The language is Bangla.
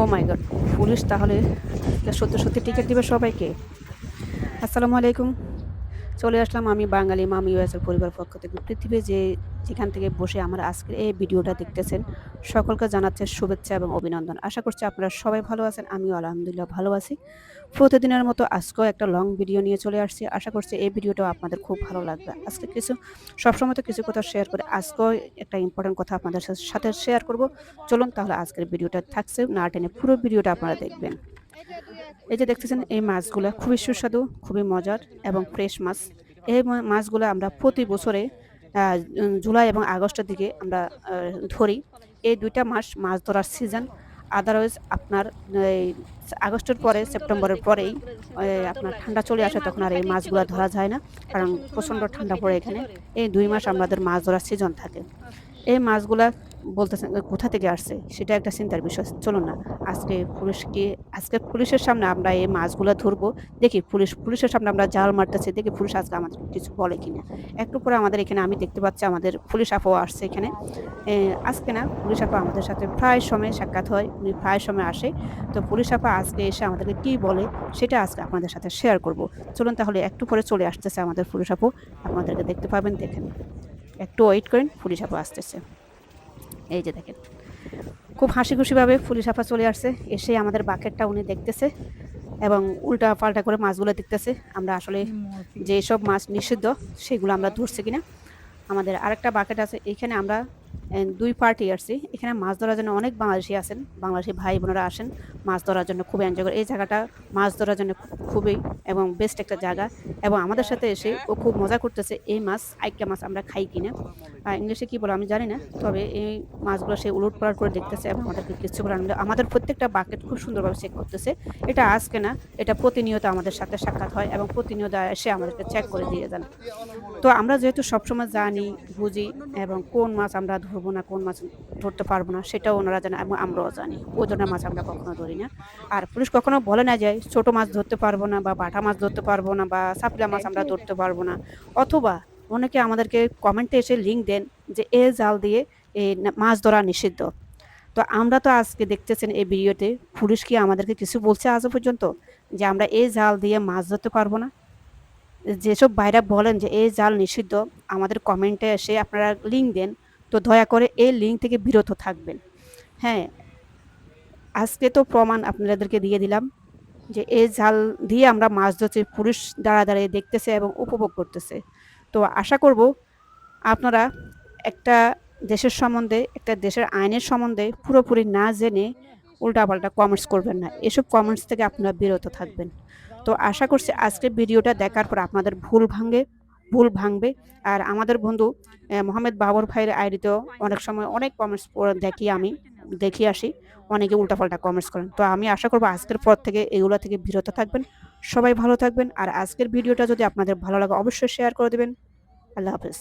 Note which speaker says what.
Speaker 1: ও মাই গড পুলিশ তাহলে সত্যি সত্যি টিকিট দিবে সবাইকে। আসসালামু আলাইকুম। চলে আসলাম আমি বাঙালি মামি ইউএসএর পরিবার পক্ষ থেকে। পৃথিবী যে যেখান থেকে বসে আমার আজকের এই ভিডিওটা দেখতেছেন, সকলকে জানাচ্ছে শুভেচ্ছা এবং অভিনন্দন। আশা করছি আপনারা সবাই ভালো আছেন, আমিও আলহামদুলিল্লাহ ভালো আছি। প্রতিদিনের মতো আজকেও একটা লং ভিডিও নিয়ে চলে আসছি। আশা করছি এই ভিডিওটাও আপনাদের খুব ভালো লাগবে। আজকে কিছু, সবসময় তো কিছু কথা শেয়ার করে, আজকেও একটা ইম্পর্টেন্ট কথা আপনাদের সাথে শেয়ার করব। চলুন তাহলে আজকের ভিডিওটা থাকছে, না টেনে পুরো ভিডিওটা আপনারা দেখবেন। এই যে দেখতেছেন, এই মাছগুলো খুবই সুস্বাদু, খুবই মজার এবং ফ্রেশ মাছ। এই মাছগুলো আমরা প্রতি বছরে জুলাই এবং আগস্টের দিকে আমরা ধরি। এই দুইটা মাস মাছ ধরার সিজন আদারওয়াইজ আপনার, এই আগস্টের পরে সেপ্টেম্বরের পরেই আপনার ঠান্ডা চলে আসে, তখন আর এই মাছগুলো ধরা যায় না, কারণ প্রচণ্ড ঠান্ডা পড়ে এখানে। এই দুই মাস আমাদের মাছ ধরার সিজন থাকে। এই মাছগুলা বলতেছেন কোথা থেকে আসছে? সেটা একটা চিন্তার বিষয়। চলুন না, আজকে পুলিশকে, আজকে পুলিশের সামনে আমরা এই মাছগুলো ধরবো। দেখি পুলিশ, পুলিশের সামনে আমরা জাল মারতেছি, দেখি পুলিশ আজকে আমাদের কিছু বলে কিনা। একটু পরে আমাদের এখানে আমি দেখতে পাচ্ছি আমাদের পুলিশ আপাও আসছে এখানে। আজকে না পুলিশ আপা আমাদের সাথে প্রায় সময় সাক্ষাৎ হয়, উনি প্রায় সময় আসে। তো পুলিশ আপা আজকে এসে আমাদেরকে কী বলে সেটা আজকে আপনাদের সাথে শেয়ার করব। চলুন তাহলে একটু পরে চলে আসতেছে আমাদের পুলিশ আপু। আপনাদেরকে দেখতে পাবেন, দেখেন। একটু ওয়েট করেন ফুলি সাফা আসতেছে। এই যে দেখেন খুব হাসি খুশিভাবে ফুলি আপা চলে আসছে এসে আমাদের বাকেটটা উনি দেখতেছে এবং উল্টা পাল্টা করে মাছগুলো দেখতেছে। আমরা আসলে যেসব মাছ নিষিদ্ধ সেগুলো আমরা ধরছি কিনা। আমাদের আরেকটা বাকেট আছে এইখানে আমরা দুই পার্টি আসছি এখানে মাছ ধরার জন্য অনেক বাংলাদেশি আছেন। বাংলাদেশি ভাই বোনেরা আসেন। মাছ ধরার জন্য খুবই এনজয় করে। এই জায়গাটা মাছ ধরার জন্য খুবই এবং বেস্ট একটা জায়গা। এবং আমাদের সাথে এসে ও খুব মজা করতেছে এই মাছ, আইকা মাছ আমরা খাই কিনা। ইংলিশে কী বলে আমি জানি না। তবে এই মাছগুলো সে উলট পালট করে দেখতেছে এবং আমাদেরকে কিছু করে আনলে আমাদের প্রত্যেকটা বাকেট খুব সুন্দরভাবে চেক করতেছে। এটা আজকে না, এটা প্রতিনিয়ত আমাদের সাথে সাক্ষাৎ হয় এবং প্রতিনিয়ত এসে আমাদেরকে চেক করে দিয়ে যান। তো আমরা যেহেতু সবসময় জানি, বুঝি এবং কোন মাছ আমরা ধরবো না কোন মাছ ধরতে পারব না সেটাও ওনারা জানে এবং আমরাও জানি। ওজনের মাছ আমরা কখনো ধরি না। আর পুলিশ কখনো বলে না যে ছোট মাছ ধরতে পারব না বা বাটা মাছ ধরতে পারব না বা সাপলা মাছ আমরা ধরতে পারব না। অথবা অনেকে আমাদেরকে কমেন্টে এসে লিঙ্ক দেন যে এ জাল দিয়ে এই মাছ ধরা নিষিদ্ধ। তো আমরা তো আজকে দেখতেছেন এই ভিডিওতে পুলিশ কি আমাদেরকে কিছু বলছে আজও পর্যন্ত? যে আমরা এই জাল দিয়ে মাছ ধরতে পারব না? যেসব বাইরা বলেন যে এই জাল নিষিদ্ধ আমাদের কমেন্টে এসে আপনারা লিঙ্ক দেন। তো দয়া করে এই লিঙ্ক থেকে বিরত থাকবেন। হ্যাঁ আজকে তো প্রমাণ আপনাদেরকে দিয়ে দিলাম যে এই জাল দিয়ে আমরা মাছ ধরছি, পুরুষ দাঁড়া দাঁড়িয়ে দেখতেছে এবং উপভোগ করতেছে। তো আশা করব আপনারা একটা দেশের সম্বন্ধে, একটা দেশের আইনের সম্বন্ধে পুরোপুরি না জেনে উল্টাপাল্টা কমেন্টস করবেন না। এসব কমেন্টস থেকে আপনারা বিরত থাকবেন। তো আশা করছি আজকের ভিডিওটা দেখার পর আপনাদের ভুল ভাঙবে ভুল ভাঙবে। আর আমাদের বন্ধু মোহাম্মদ বাবর ভাইয়ের আইডিতেও অনেক সময় অনেক কমেন্টস দেখি আমি, দেখি আসি। অনেকে উল্টাপাল্টা কমেন্টস করেন। তো আমি আশা করব আজকের পর থেকে এগুলো থেকে বিরত থাকবেন। সবাই ভালো থাকবেন। আর আজকের ভিডিওটা যদি আপনাদের ভালো লাগে, অবশ্যই শেয়ার করে দেবেন। আল্লাহ হাফেজ।